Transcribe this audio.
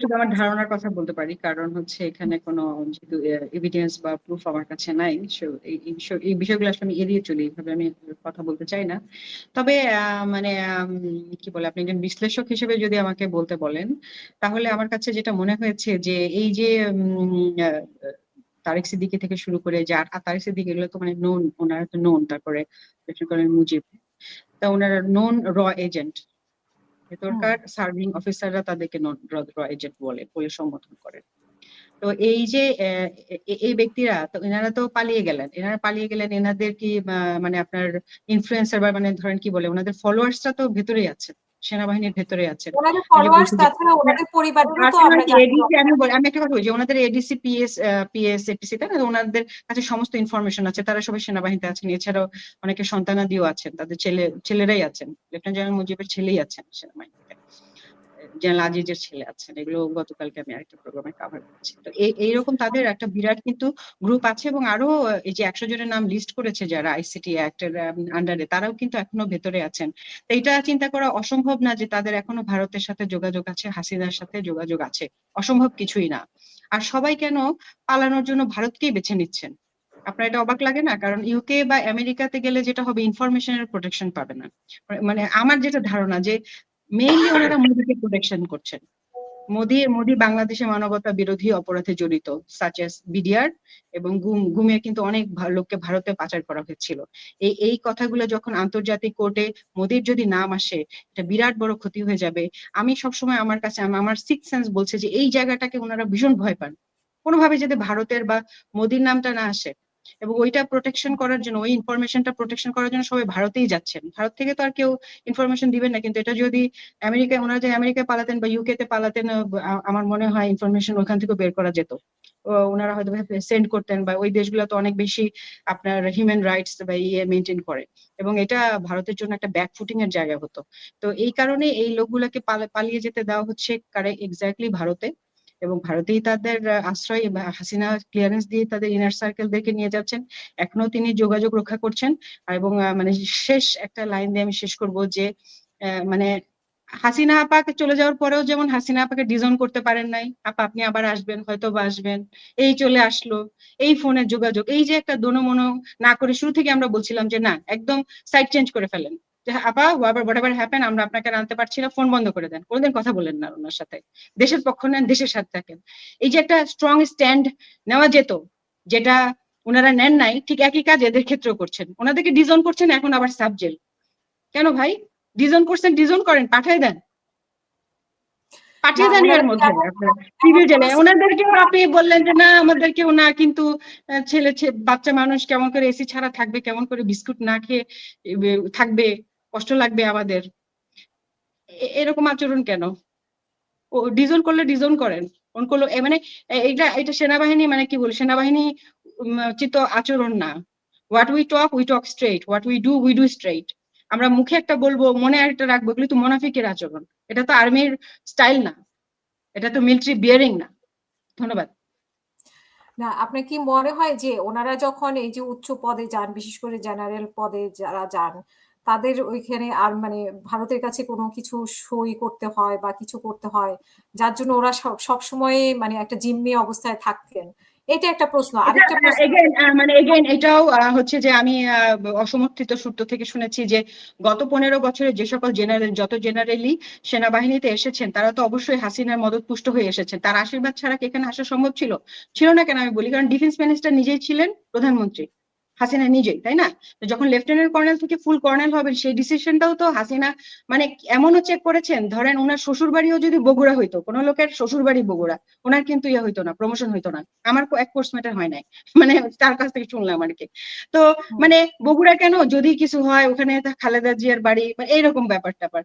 শুধু আমার ধারণার কথা বলতে পারি, কারণ হচ্ছে এখানে কোনো যেহেতু এভিডেন্স বা প্রুফ আমার কাছে নাই এই এই বিষয়, এই বিষয়গুলো আসলে আমি এড়িয়ে চলি এইভাবে আমি কথা বলতে চাই না। তবে মানে কি বলে, আপনি একজন বিশ্লেষক হিসেবে যদি আমাকে বলতে বলেন, তাহলে আমার কাছে যেটা মনে হয়েছে যে, এই যে তারেক সিদ্দিকি থেকে শুরু করে যে, আর আর তারেক সিদ্দিকি এগুলো তো মানে নোন ওনারা তো নোন তারপরে মুজিব, তা ওনারা নোন র এজেন্ট ভেতরকার সার্ভিং অফিসাররা তাদেরকে নন র এজেন্ট বলে বলে সম্বোধন করে। তো এই যে আহ, এই ব্যক্তিরা তো এনারা তো পালিয়ে গেলেন। এনারা পালিয়ে গেলেন এনাদের কি মানে আপনার ইনফ্লুয়েন্সার বা মানে ধরেন কি বলে ওনাদের ফলোয়ার্সরা তো ভেতরেই আছেন। সেনাবাহিনীর ভেতরে আছে আমি একটা কথা বলছি ওনাদের এডিসি পিএস পিএস এটিসি তাই না? ওনাদের কাছে সমস্ত ইনফরমেশন আছে তারা সবাই সেনাবাহিনীতে আছেন। এছাড়াও অনেকে সন্তানাদিও আছেন তাদের ছেলে ছেলেরাই আছেন। লেফটেন্যান্ট জেনারেল মুজিবের ছেলেই আছেন সেনাবাহিনীতে। জেনারেল আজিজের ছেলে আছেন, এগুলো গতকালকে আমি আরেকটা প্রোগ্রামে কাভার করেছি। তো এইরকম তাদের একটা বিরাট কিন্তু গ্রুপ আছে এবং আরও এই যে একশো জনের নাম লিস্ট করেছে যারা আইসিটি অ্যাক্টের আন্ডারে তারাও কিন্তু এখনও ভেতরে আছেন। তো এটা চিন্তা করা অসম্ভব না যে তাদের এখনও ভারতের সাথে যোগাযোগ আছে, হাসিনার সাথে যোগাযোগ আছে। অসম্ভব কিছুই না। আর সবাই কেন পালানোর জন্য ভারতকেই বেছে নিচ্ছেন? আপনার এটা অবাক লাগে না? কারণ ইউকে বা আমেরিকাতে গেলে যেটা হবে ইনফরমেশনের প্রোটেকশন পাবে না। মানে আমার যেটা ধারণা যে মেইনলি ওনারা মোদীকে প্রোটেকশন করছেন। মোদি মোদি বাংলাদেশে মানবতা বিরোধী অপরাধে জড়িত সাচ এস বিডিআর এবং গুম, গুমে কিন্তু অনেক লোককে ভারতে পাচার করা হয়েছিল। এই এই কথাগুলো যখন আন্তর্জাতিক কোর্টে মোদির যদি নাম আসে, এটা বিরাট বড় ক্ষতি হয়ে যাবে। আমি সবসময় আমার কাছে আম- আমার সিক্স সেন্স বলছে যে এই জায়গাটাকে ওনারা ভীষণ ভয় পান। কোনোভাবে যাতে ভারতের বা মোদির নামটা না আসে এবং ওইটা প্রোটেকশন করার জন্য, ওই ইনফরমেশনটা প্রোটেকশন করার জন্য সবাই ভারতেই যাচ্ছেন। ভারত থেকে তো আর কেউ ইনফরমেশন দিবেন না, কিন্তু এটা যদি আমেরিকায়, ওনারা যে আমেরিকায় পালাতেন বা ইউকে তে পালাতেন আমার মনে হয় ইনফরমেশন ওখান থেকে বের করা যেত। ওনারা হয়তো সেন্ড করতেন বা ওই দেশগুলো তো অনেক বেশি আপনার হিউম্যান রাইটস বা ইয়ে মেনটেন করে। এবং এটা ভারতের জন্য একটা ব্যাক ফুটিং এর জায়গা হতো। তো এই কারণে এই লোকগুলাকে পালা- পালিয়ে যেতে দেওয়া হচ্ছে কারে এক্স্যাক্টলি ভারতে। এবং ভারতেই তাদের আশ্রয় হাসিনা ক্লিয়ারেন্স দিয়ে তাদের ইনার সার্কেলদেরকে নিয়ে যাচ্ছেন। এখনও তিনি যোগাযোগ রক্ষা করছেন। এবং মানে শেষ একটা লাইন দিয়ে আমি শেষ করব যে মানে হাসিনা আপাকে চলে যাওয়ার পরেও যেমন হাসিনা আপাকে ডিজন করতে পারেন নাই, আপা আপনি আবার আসবেন হয়তো বা আসবেন, এই চলে আসলো, এই ফোনের যোগাযোগ, এই যে একটা দোনমনো না করে শুরু থেকে আমরা বলছিলাম যে না, একদম সাইড চেঞ্জ করে ফেলেন। যে আপা হোয়াট হ্যাপেন আমরা আপনাকে আনতে পারছি না ফোন বন্ধ করে দেন। কোনোদিন কথা বলেন না ওনার সাথে। দেশের পক্ষ নেন, দেশের সাথে থাকেন। এই যে একটা স্ট্রং স্ট্যান্ড নেওয়া যেত, যেটা ওনারা নেন নাই, ঠিক একই কাজ এদের ক্ষেত্রেও করছেন। ওনাদেরকে ডিজন করছেন, এখন আবার সাবজেল কেন ভাই? ডিজন করছেন ডিজন করেন, পাঠিয়ে দেন। পাঠিয়ে দেন এর মধ্যে সিভিল জেলে ওনাদেরকেও আপনি বললেন যে, না আমাদেরকেও না কিন্তু ছেলে বাচ্চা মানুষ কেমন করে এসি ছাড়া থাকবে, কেমন করে বিস্কুট না খেয়ে থাকবে? কষ্ট লাগবে আমাদের। এরকম আচরণ কেন? ও, ডিজন করলে ডিজন করেন। কোন করল মানে এটা এটা সেনাবাহিনী মানে কি বল, সেনাবাহিনী চিত্ত আচরণ না। What we talk we talk straight what we do we do straight আমরা মুখে একটা বলব, মনে আরেকটা রাখব, এগুলো তো মোনাফিকের আচরণ। এটা তো আর্মির স্টাইল না। এটা তো মিলিটারি বিয়ারিং না। ধন্যবাদ। না, আপনার কি মনে হয় যে, ওনারা যখন এই যে উচ্চ পদে যান, বিশেষ করে জেনারেল পদে যারা যান তাদের ওইখানে আর মানে ভারতের কাছে কোনো কিছু সই করতে হয় বা কিছু করতে হয় যার জন্য ওরা সব সময় মানে একটা জিম্মি অবস্থায় থাকতেন। এটা একটা প্রশ্ন। আরেকটা প্রশ্ন মানে এগেন এটাও হচ্ছে যে আমি অসমর্থিত সূত্র থেকে শুনেছি যে গত পনেরো বছরে যে সকল জেনারেল যত জেনারেলি সেনাবাহিনীতে এসেছেন তারা তো অবশ্যই হাসিনার মদত পুষ্ট হয়ে এসেছেন। তার আশীর্বাদ ছাড়া কি এখানে আসা সম্ভব ছিল? ছিল না কেন আমি বলি? কারণ ডিফেন্স মিনিস্টার নিজেই ছিলেন প্রধানমন্ত্রী। হাসিনা নিজেই তাই না? তো যখন লেফটেন্যান্ট কর্নেল থেকে ফুল কর্নেল হবেন সেই ডিসিশনটাও তো হাসিনা মানে এমনও চেক করেছেন ধরেন ওনার শ্বশুর বাড়িও যদি বগুড়া হইতো কোনো লোকের শ্বশুর বাড়ি বগুড়া ওনার কিন্তু ইয়ে হইতো না প্রমোশন হইতো না। আমার এক কোর্স ম্যাটার হয় নাই মানে তার কাছ থেকে শুনলাম আর কি। তো মানে বগুড়া কেন? যদি কিছু হয় ওখানে খালেদা জিয়ার বাড়ি মানে এইরকম ব্যাপার ট্যাপার